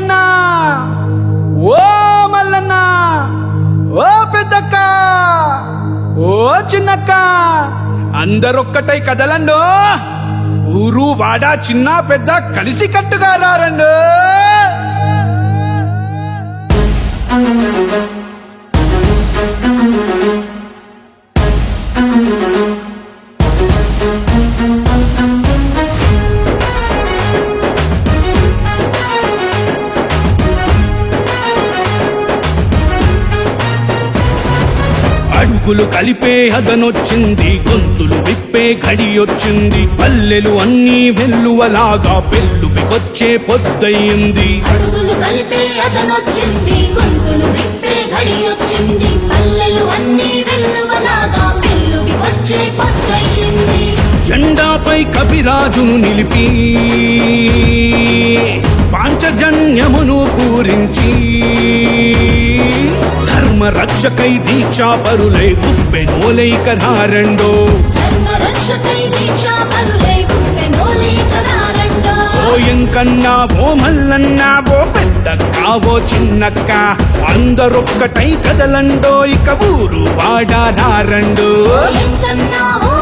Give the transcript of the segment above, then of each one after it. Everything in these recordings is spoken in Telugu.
మల్లన్న. ఓ మల్లన్న. ఓ పెద్దక్క. ఓ చిన్నక్క. అందరొక్కటై కదలండో. ఊరు వాడ చిన్న పెద్ద కలిసి కట్టుగా రారండు. అడుగులు కలిపే అదనొచ్చింది గొంతులు విప్పే ఘడియొచ్చింది. పల్లెలు అన్నీ వెల్లువలాగా పెళ్ళుకొచ్చే పొద్దయింది. అడుగులు కలిపే అదనొచ్చింది గొంతులు విప్పే ఘడియొచ్చింది. పల్లెలు అన్నీ వెల్లువలాగా పెళ్ళుకి వచ్చే పట్టయింది జెండాపై కపిరాజును నిలిపి పాంచజన్యమును పూరించి పరులై ఉప్పెనోలే కరారండో ఓ ఎంకన్నా ఓ మల్లన్నా ఓ పెద్దక్క ఓ చిన్నక్క. అందరొక్కటై కదలండో ఇక ఊరు వాడారండో ఎంతన్నా ఓ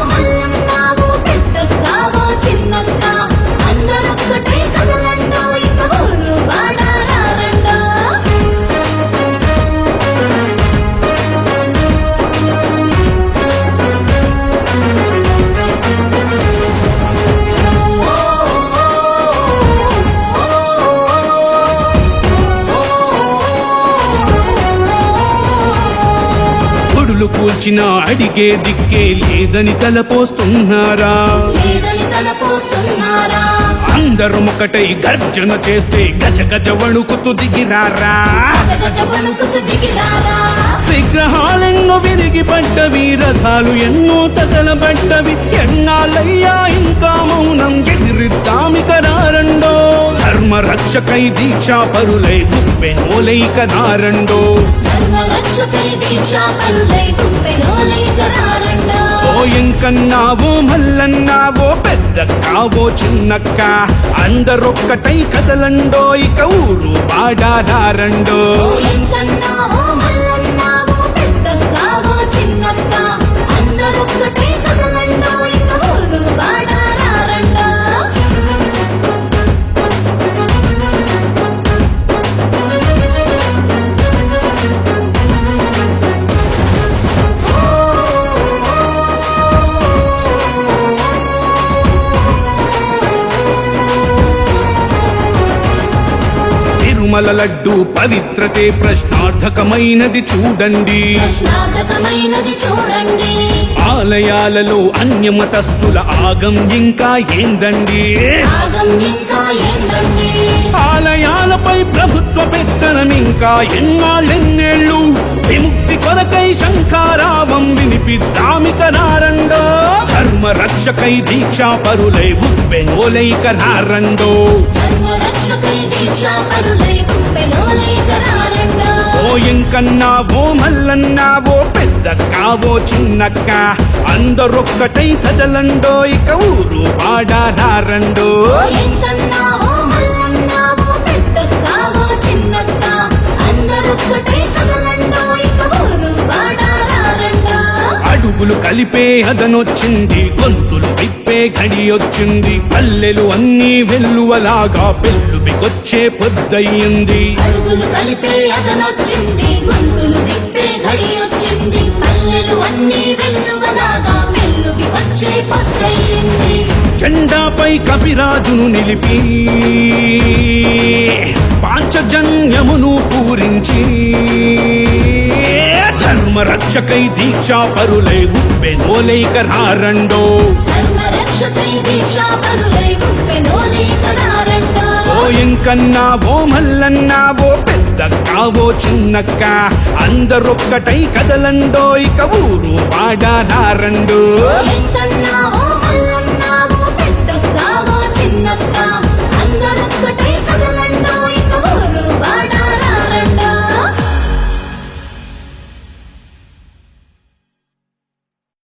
గుడులు కూల్చిన అడిగే దిక్కే లేదని తలపోస్తున్నారా? అందరం ఒకటై గర్జన చేస్తే గజ గజ వణుకుతూ దిగిరారా? విగ్రహాలెన్నో విరిగి పడ్డవి రథాలు ఎన్నో తగలబడ్డవి ఎన్నాళ్ళయ్యా ఇంకా మౌనం ఎదిరిద్దామిక రారండో ధర్మ రక్షకై దీక్షా పరులై ఉప్పెనోలై కరారండో ధర్మ రక్షకై దీక్షా పరులై ఓ ఎంకన్నావో మల్లన్నావో పెద్దక్కావో చిన్నక్క. అందరొక్కటై కదలండో ఇక ఊరు పాడారండో ఎంకన్నావో తిరుమల లడ్డు పవిత్రతే ప్రశ్నార్థకమైనది చూడండి. ఆలయాలలో అన్యమతస్థుల ఆగం ఇంకా ఏందండి? ఆలయాలపై ప్రభుత్వ పెత్తనం ఇంకా ఎన్నాళ్ళెన్నేళ్ళు? విముక్తి కొరకై శంకారావం వినిపిద్దామిక నారండో. ధర్మ రక్షకై దీక్షా పరులై ఉప్పెనోలై కరారండో ధర్మ రక్షకై ఓ ఎంకన్నా ఓ మల్లన్నా ఓ పెద్దక్క ఓ చిన్నక్క అందరొక్కటై కదలండో ఇక ఊరు ఎంతన్నా అడుగులు కలిపే అదనొచ్చింది గొంతులు విప్పే ఘడియొచ్చింది పల్లెలు అన్నీ వెల్లువలాగా పెళ్ళుబికొచ్చే పొద్దయింది అడుగులు కలిపే అదనొచ్చింది గొంతులు విప్పే ఘడియొచ్చింది పల్లెలు అన్నీ వెల్లువలాగా పెళ్ళుకి వచ్చే పత్రయింది జెండాపై కపిరాజును నిలిపి పాంచజన్యమును పూరించి దీక్షా పరులై గుప్పెనోలే కరారండో. ఓ ఎంకన్నా ఓ మల్లన్నా ఓ పెద్దక్క ఓ చిన్నక్క అందరొక్కటై కదలండో ఇక ఊరు వాడారండో ఎంత